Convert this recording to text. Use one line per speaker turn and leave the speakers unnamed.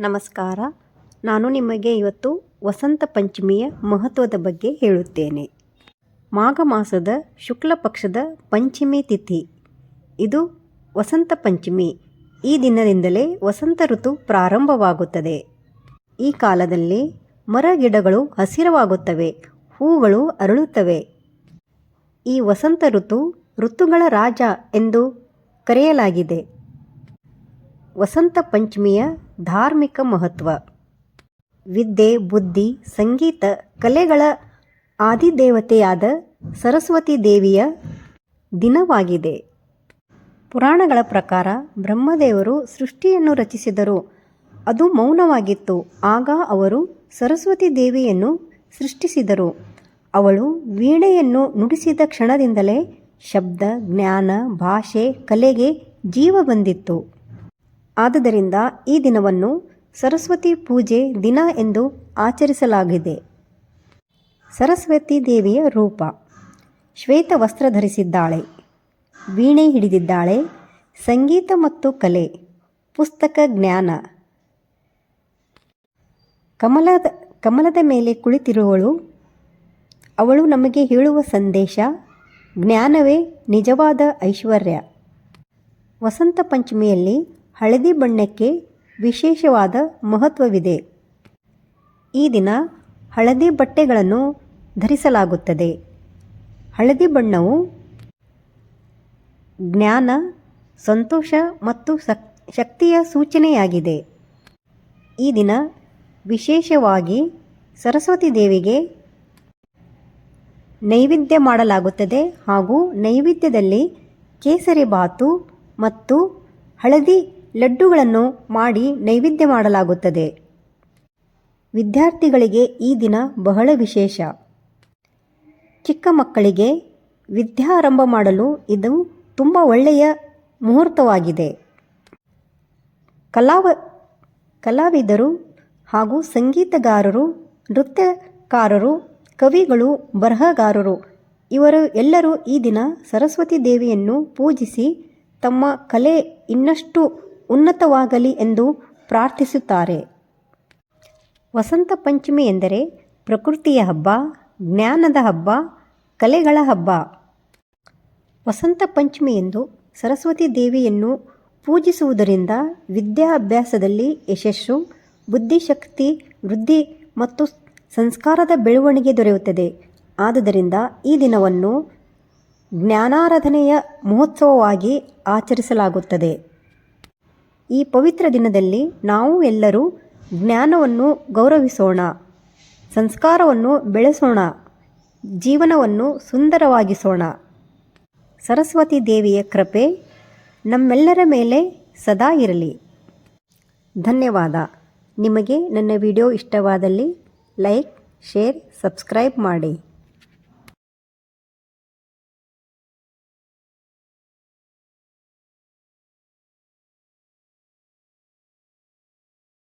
ನಮಸ್ಕಾರ. ನಾನು ನಿಮಗೆ ಇವತ್ತು ವಸಂತ ಪಂಚಮಿಯ ಮಹತ್ವದ ಬಗ್ಗೆ ಹೇಳುತ್ತೇನೆ. ಮಾಘ ಮಾಸದ ಶುಕ್ಲ ಪಕ್ಷದ ಪಂಚಮಿ ತಿಥಿ. ಇದು ವಸಂತ ಪಂಚಮಿ. ಈ ದಿನದಿಂದಲೇ ವಸಂತ ಋತು ಪ್ರಾರಂಭವಾಗುತ್ತದೆ. ಈ ಕಾಲದಲ್ಲಿ ಮರ ಗಿಡಗಳು ಹಸಿರವಾಗುತ್ತವೆ, ಹೂಗಳು ಅರಳುತ್ತವೆ. ಈ ವಸಂತ ಋತು ಋತುಗಳ ರಾಜ ಎಂದು ಕರೆಯಲಾಗಿದೆ. ವಸಂತ ಪಂಚಮಿಯ ಧಾರ್ಮಿಕ ಮಹತ್ವ. ವಿದ್ಯೆ, ಬುದ್ಧಿ, ಸಂಗೀತ, ಕಲೆಗಳ ಆದಿದೇವತೆಯಾದ ಸರಸ್ವತಿ ದೇವಿಯ ದಿನವಾಗಿದೆ. ಪುರಾಣಗಳ ಪ್ರಕಾರ ಬ್ರಹ್ಮದೇವರು ಸೃಷ್ಟಿಯನ್ನು ರಚಿಸಿದರು. ಅದು ಮೌನವಾಗಿತ್ತು. ಆಗ ಅವರು ಸರಸ್ವತಿ ದೇವಿಯನ್ನು ಸೃಷ್ಟಿಸಿದರು. ಅವಳು ವೀಣೆಯನ್ನು ನುಡಿಸಿದ ಕ್ಷಣದಿಂದಲೇ ಶಬ್ದ, ಜ್ಞಾನ, ಭಾಷೆ, ಕಲೆಗೆ ಜೀವ ಬಂದಿತ್ತು. ಆದುದರಿಂದ ಈ ದಿನವನ್ನು ಸರಸ್ವತಿ ಪೂಜೆ ದಿನ ಎಂದು ಆಚರಿಸಲಾಗಿದೆ. ಸರಸ್ವತಿ ದೇವಿಯ ರೂಪ. ಶ್ವೇತ ವಸ್ತ್ರ ಧರಿಸಿದ್ದಾಳೆ. ವೀಣೆ ಹಿಡಿದಿದ್ದಾಳೆ. ಸಂಗೀತ ಮತ್ತು ಕಲೆ. ಪುಸ್ತಕ ಜ್ಞಾನ. ಕಮಲದ ಕಮಲದ ಮೇಲೆ ಕುಳಿತಿರುವಳು. ಅವಳು ನಮಗೆ ಹೇಳುವ ಸಂದೇಶ, ಜ್ಞಾನವೇ ನಿಜವಾದ ಐಶ್ವರ್ಯ. ವಸಂತ ಪಂಚಮಿಯಲ್ಲಿ ಹಳದಿ ಬಣ್ಣಕ್ಕೆ ವಿಶೇಷವಾದ ಮಹತ್ವವಿದೆ. ಈ ದಿನ ಹಳದಿ ಬಟ್ಟೆಗಳನ್ನು ಧರಿಸಲಾಗುತ್ತದೆ. ಹಳದಿ ಬಣ್ಣವು ಜ್ಞಾನ, ಸಂತೋಷ ಮತ್ತು ಸಕ್, ಶಕ್ತಿಯ ಸೂಚನೆಯಾಗಿದೆ. ಈ ದಿನ ವಿಶೇಷವಾಗಿ ಸರಸ್ವತಿ ದೇವಿಗೆ ನೈವೇದ್ಯ ಮಾಡಲಾಗುತ್ತದೆ ಹಾಗೂ ನೈವೇದ್ಯದಲ್ಲಿ ಕೇಸರಿ ಬಾತು ಮತ್ತು ಹಳದಿ ಲಡ್ಡುಗಳನ್ನು ಮಾಡಿ ನೈವೇದ್ಯ ಮಾಡಲಾಗುತ್ತದೆ. ವಿದ್ಯಾರ್ಥಿಗಳಿಗೆ ಈ ದಿನ ಬಹಳ ವಿಶೇಷ. ಚಿಕ್ಕ ಮಕ್ಕಳಿಗೆ ವಿದ್ಯಾರಂಭ ಮಾಡಲು ಇದು ತುಂಬ ಒಳ್ಳೆಯ ಮುಹೂರ್ತವಾಗಿದೆ. ಕಲಾವ, ಕಲಾವಿದರು ಹಾಗೂ ಸಂಗೀತಗಾರರು, ನೃತ್ಯಕಾರರು, ಕವಿಗಳು, ಬರಹಗಾರರು ಇವರು ಎಲ್ಲರೂ ಈ ದಿನ ಸರಸ್ವತಿ ದೇವಿಯನ್ನು ಪೂಜಿಸಿ ತಮ್ಮ ಕಲೆ ಇನ್ನಷ್ಟು ಉನ್ನತವಾಗಲಿ ಎಂದು ಪ್ರಾರ್ಥಿಸುತ್ತಾರೆ. ವಸಂತ ಪಂಚಮಿ ಎಂದರೆ ಪ್ರಕೃತಿಯ ಹಬ್ಬ, ಜ್ಞಾನದ ಹಬ್ಬ, ಕಲೆಗಳ ಹಬ್ಬ. ವಸಂತ ಪಂಚಮಿ ಎಂದು ಸರಸ್ವತಿ ದೇವಿಯನ್ನು ಪೂಜಿಸುವುದರಿಂದ ವಿದ್ಯಾಭ್ಯಾಸದಲ್ಲಿ ಯಶಸ್ಸು, ಬುದ್ಧಿಶಕ್ತಿ ವೃದ್ಧಿ ಮತ್ತು ಸಂಸ್ಕಾರದ ಬೆಳವಣಿಗೆ ದೊರೆಯುತ್ತದೆ. ಆದುದರಿಂದ ಈ ದಿನವನ್ನು ಜ್ಞಾನಾರಾಧನೆಯ ಮಹೋತ್ಸವವಾಗಿ ಆಚರಿಸಲಾಗುತ್ತದೆ. ಈ ಪವಿತ್ರ ದಿನದಲ್ಲಿ ನಾವು ಎಲ್ಲರೂ ಜ್ಞಾನವನ್ನು ಗೌರವಿಸೋಣ, ಸಂಸ್ಕಾರವನ್ನು ಬೆಳೆಸೋಣ, ಜೀವನವನ್ನು ಸುಂದರವಾಗಿಸೋಣ. ಸರಸ್ವತಿ ದೇವಿಯ ಕೃಪೆ ನಮ್ಮೆಲ್ಲರ ಮೇಲೆ ಸದಾ ಇರಲಿ. ಧನ್ಯವಾದ. ನಿಮಗೆ ನನ್ನ ವಿಡಿಯೋ ಇಷ್ಟವಾದಲ್ಲಿ ಲೈಕ್, ಶೇರ್, ಸಬ್ಸ್ಕ್ರೈಬ್ ಮಾಡಿ.